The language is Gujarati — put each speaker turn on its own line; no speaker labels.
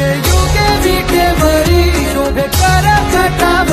યુગે યુગે વીકે મરી શોભે કર કટાવ